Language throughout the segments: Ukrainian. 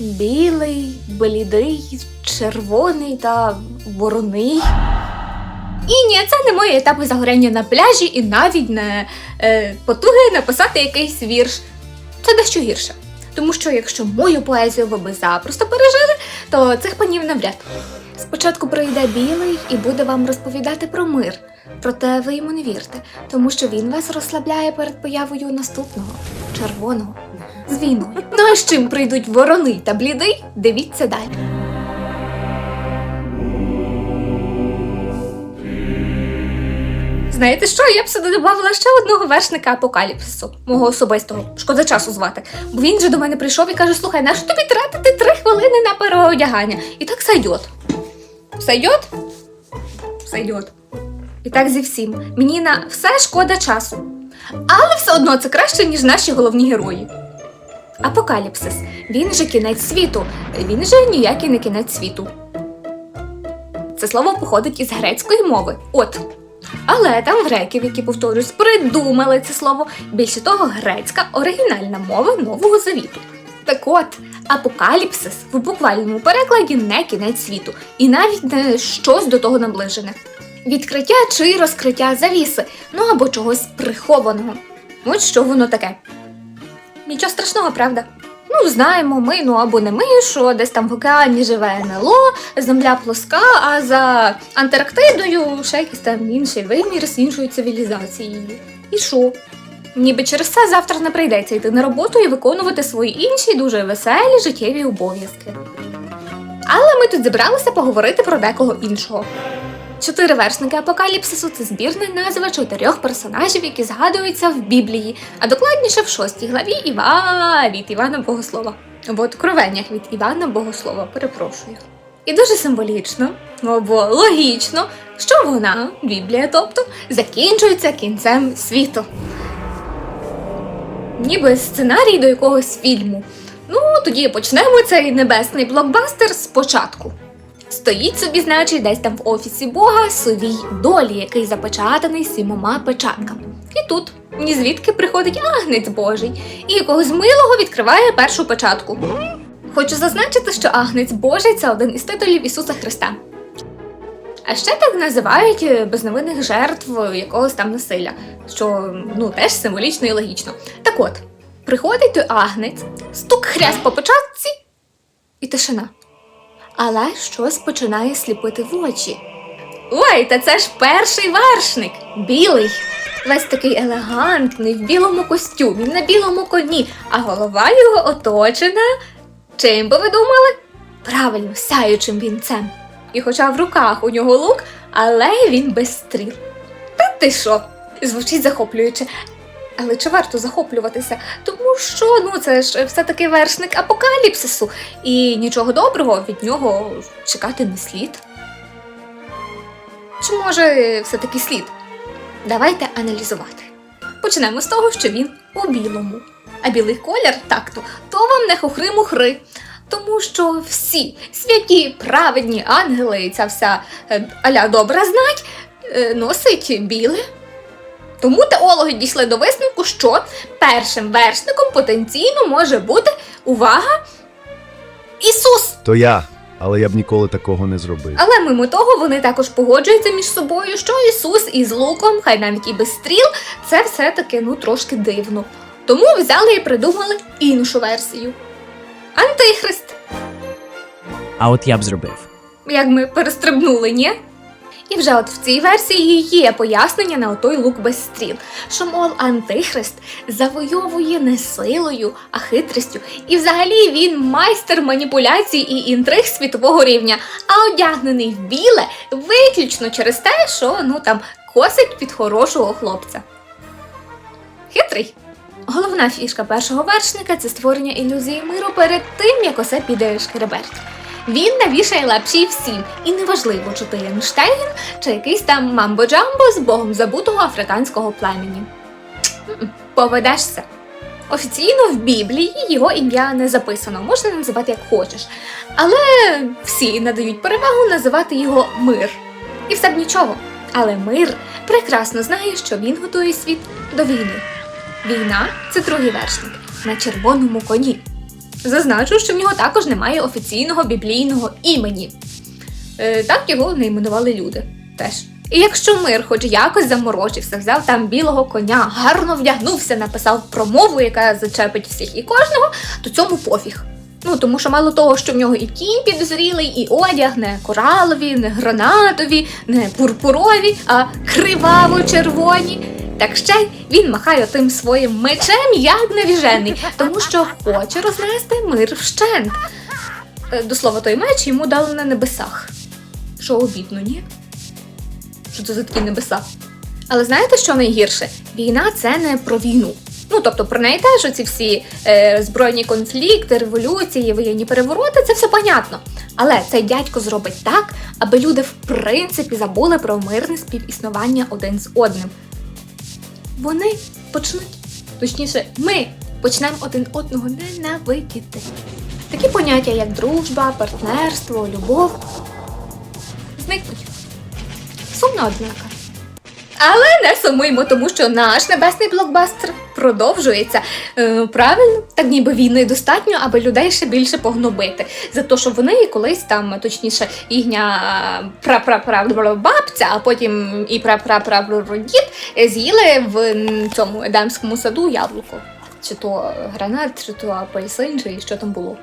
білий, блідий, червоний та вороний. І ні, це не мої етапи загоряння на пляжі і навіть не е, потуги написати якийсь вірш. Це дещо гірше. Тому що якщо мою поезію ви би запросто пережили, то цих панів навряд. Спочатку прийде білий і буде вам розповідати про мир. Проте ви йому не вірте, тому що він вас розслабляє перед появою наступного червоного з війною. Ну а з чим прийдуть ворони та блідий? Дивіться далі. Знаєте що? Я б сюди додавала ще одного вершника апокаліпсису, мого особистого. Шкода часу звати. Бо він же до мене прийшов і каже: слухай, нащо тобі тратити три хвилини на переодягання? І так сойдет. Сойдет? Сойдет. І так зі всім. Мені на все шкода часу. Але все одно це краще, ніж наші головні герої. Апокаліпсис. Він же кінець світу. Він же ніякий не кінець світу. Це слово походить із грецької мови. От. Але там греків, які повторюсь, придумали це слово. Більше того, грецька оригінальна мова Нового Завіту. Так от, апокаліпсис в буквальному перекладі не кінець світу, і навіть не щось до того наближене. Відкриття чи розкриття завіси, ну або чогось прихованого. От що воно таке. Нічого страшного, правда? Ну, знаємо ми, ну або не ми, що десь там в океані живе НЛО, земля плоска, а за Антарктидою ще якийсь там інший вимір з іншою цивілізацією. І що? Ніби через це завтра не прийдеться йти на роботу і виконувати свої інші дуже веселі життєві обов'язки. Але ми тут зібралися поговорити про декого іншого. Чотири вершники апокаліпсису це збірна назва чотирьох персонажів, які згадуються в Біблії, а докладніше в шостій главі Іва від Івана Богослова. В откровеннях від Івана Богослова, перепрошую. І дуже символічно, або логічно, що вона, Біблія, тобто, закінчується кінцем світу. Ніби сценарій до якогось фільму. Ну, тоді почнемо цей небесний блокбастер спочатку. Стоїть собі, значить, десь там в офісі Бога совій долі, який запечатаний сімома печатками. І тут ні звідки приходить агнець Божий і якогось милого відкриває першу печатку. Хочу зазначити, що агнець Божий це один із титулів Ісуса Христа. А ще так називають е, безневинних жертв якогось там насилля, що ну теж символічно і логічно. Так от, приходить той агнець, стук хряст по печатці і тишина але щось починає сліпити в очі. Ой, та це ж перший вершник, білий. Весь такий елегантний, в білому костюмі, на білому коні, а голова його оточена. Чим би ви думали? Правильно, сяючим вінцем. І хоча в руках у нього лук, але він без стріл. Та ти що? Звучить захоплююче. Але чи варто захоплюватися? Тому що ну це ж все-таки вершник апокаліпсису, і нічого доброго від нього чекати не слід. Чи може все-таки слід? Давайте аналізувати. Почнемо з того, що він у білому. А білий колір так-то, то вам не хухри-мухри. Тому що всі святі, праведні ангели і ця вся е, аля добра знать е, носить біле. Тому теологи дійшли до висновку, що першим вершником потенційно може бути увага Ісус. То я, але я б ніколи такого не зробив. Але мимо того вони також погоджуються між собою, що Ісус із луком, хай навіть і без стріл, це все-таки ну трошки дивно. Тому взяли і придумали іншу версію. Антихрист. А от я б зробив. Як ми перестрибнули, ні? І вже от в цій версії є пояснення на отой лук без стріл, що, мов, антихрист завойовує не силою, а хитрістю. І взагалі він майстер маніпуляцій і інтриг світового рівня, а одягнений в біле виключно через те, що ну там косить під хорошого хлопця. Хитрий. Головна фішка першого вершника це створення ілюзії миру перед тим, як усе піде шкереберть. Він навішає лапші всім, і неважливо, чи ти Ейнштейн, чи якийсь там мамбо-джамбо з богом забутого африканського племені. Поведешся. Офіційно в Біблії його ім'я не записано, можна називати як хочеш. Але всі надають перевагу називати його мир. І все б нічого. Але мир прекрасно знає, що він готує світ до війни. Війна це другий вершник на червоному коні. Зазначу, що в нього також немає офіційного біблійного імені. Е, так його не іменували люди теж. І якщо мир хоч якось заморочився, взяв там білого коня, гарно вдягнувся, написав промову, яка зачепить всіх і кожного, то цьому пофіг. Ну тому що мало того, що в нього і кінь підозрілий, і одяг не коралові, не гранатові, не пурпурові, а криваво-червоні. Так ще він махає тим своїм мечем, як навіжений, тому що хоче рознести мир вщент. Е, До слова, той меч йому дали на небесах. Що обідно, ні? Що це за такі небеса? Але знаєте, що найгірше? Війна це не про війну. Ну тобто про неї теж оці всі е, збройні конфлікти, революції, воєнні перевороти, це все понятно. Але цей дядько зробить так, аби люди в принципі забули про мирне співіснування один з одним. Вони почнуть, точніше, ми почнемо один одного ненавидіти. Такі поняття, як дружба, партнерство, любов, зникнуть. Сумно, однака. Але не сумуємо, тому що наш небесний блокбастер продовжується. Е, правильно, так ніби війни достатньо, аби людей ще більше погнобити. За те, що вони колись там, точніше, їхня пра бабця, а потім і дід з'їли в цьому едемському саду яблуко. Чи то гранат, чи то апельсин, чи що там було.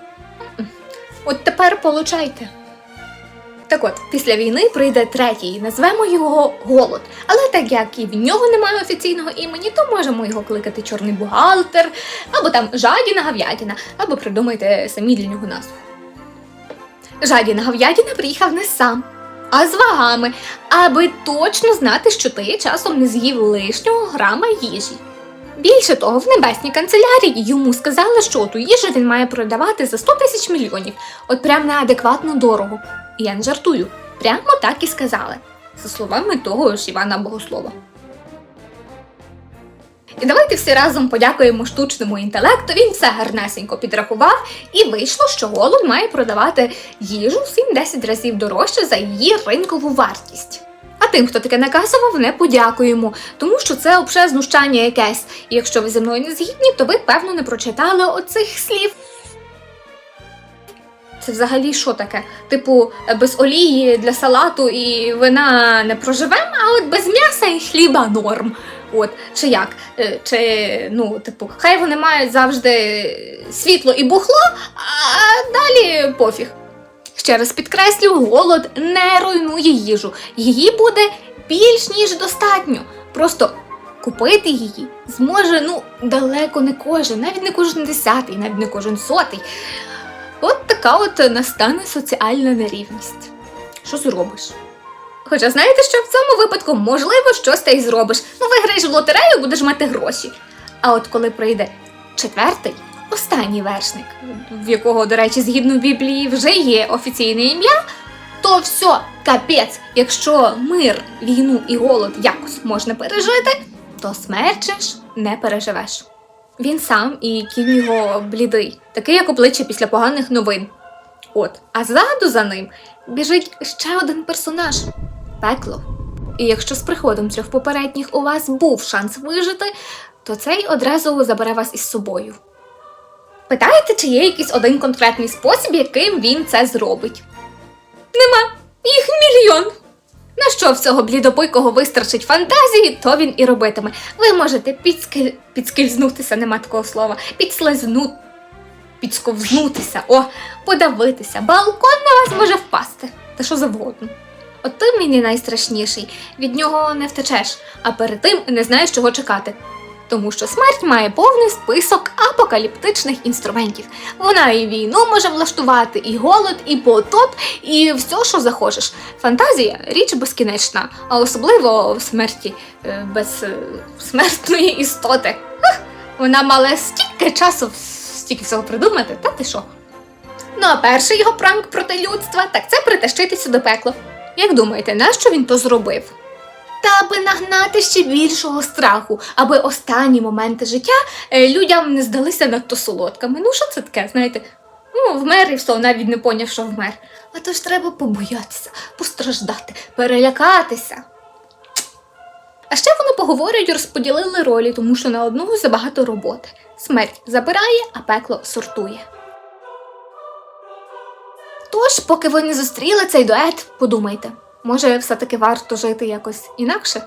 От тепер получайте. Так от, після війни прийде третій, назвемо його голод. Але так як і в нього немає офіційного імені, то можемо його кликати чорний бухгалтер, або там жадіна гав'ятіна, або придумайте самі для нього назву. Жадіна гав'ятіна приїхав не сам, а з вагами, аби точно знати, що ти часом не з'їв лишнього грама їжі. Більше того, в небесній канцелярії йому сказали, що ту їжу він має продавати за 100 тисяч мільйонів, от прям неадекватно дорого. Я не жартую, прямо так і сказали, за словами того ж Івана Богослова. І давайте всі разом подякуємо штучному інтелекту. Він все гарнесенько підрахував, і вийшло, що голод має продавати їжу в 7-10 разів дорожче за її ринкову вартість. А тим, хто таке наказував, не подякуємо, тому що це обше знущання якесь. І якщо ви зі мною не згідні, то ви, певно, не прочитали оцих слів. Це взагалі що таке? Типу, без олії для салату і вина не проживемо, а от без м'яса і хліба норм. От, чи як? Е, Чи, ну, типу, хай вони мають завжди світло і бухло, а далі пофіг. Ще раз підкреслю, голод не руйнує їжу. Її буде більш ніж достатньо. Просто купити її зможе ну далеко не кожен, навіть не кожен десятий, навіть не кожен сотий. От така от настане соціальна нерівність. Що зробиш? Хоча знаєте, що в цьому випадку можливо щось та й зробиш. Ну, виграєш в лотерею, будеш мати гроші. А от коли прийде четвертий, останній вершник, в якого, до речі, згідно Біблії вже є офіційне ім'я, то все, капець, якщо мир, війну і голод якось можна пережити, то смерть ж не переживеш. Він сам і кінь його блідий, такий як обличчя після поганих новин. От, а ззаду за ним біжить ще один персонаж пекло. І якщо з приходом трьох попередніх у вас був шанс вижити, то цей одразу забере вас із собою. Питаєте, чи є якийсь один конкретний спосіб, яким він це зробить? Нема, їх мільйон. На що всього блідопойкого вистачить фантазії, то він і робитиме. Ви можете підскиль... підскильзнутися, нема такого слова, підслизнути, підсковзнутися, о, подавитися. Балкон на вас може впасти. Та що завгодно. От тим він і найстрашніший. Від нього не втечеш, а перед тим не знаєш, чого чекати. Тому що смерть має повний список апокаліптичних інструментів. Вона і війну може влаштувати, і голод, і потоп, і все, що захочеш. Фантазія річ безкінечна, а особливо в смерті е, безсмертної істоти. Ха, вона мала стільки часу стільки всього придумати, та ти що? Ну а перший його пранк проти людства, так це притащитися до пекла. Як думаєте, нащо він то зробив? Та аби нагнати ще більшого страху, аби останні моменти життя е, людям не здалися надто солодкими. Ну, що це таке, знаєте? Ну, вмер і все, навіть не поняв, що вмер. А то ж треба побоятися, постраждати, перелякатися. А ще вони поговорюють, розподілили ролі, тому що на одного забагато роботи. Смерть забирає, а пекло сортує. Тож, поки ви не зустріли цей дует, подумайте, може, все-таки варто жити якось інакше?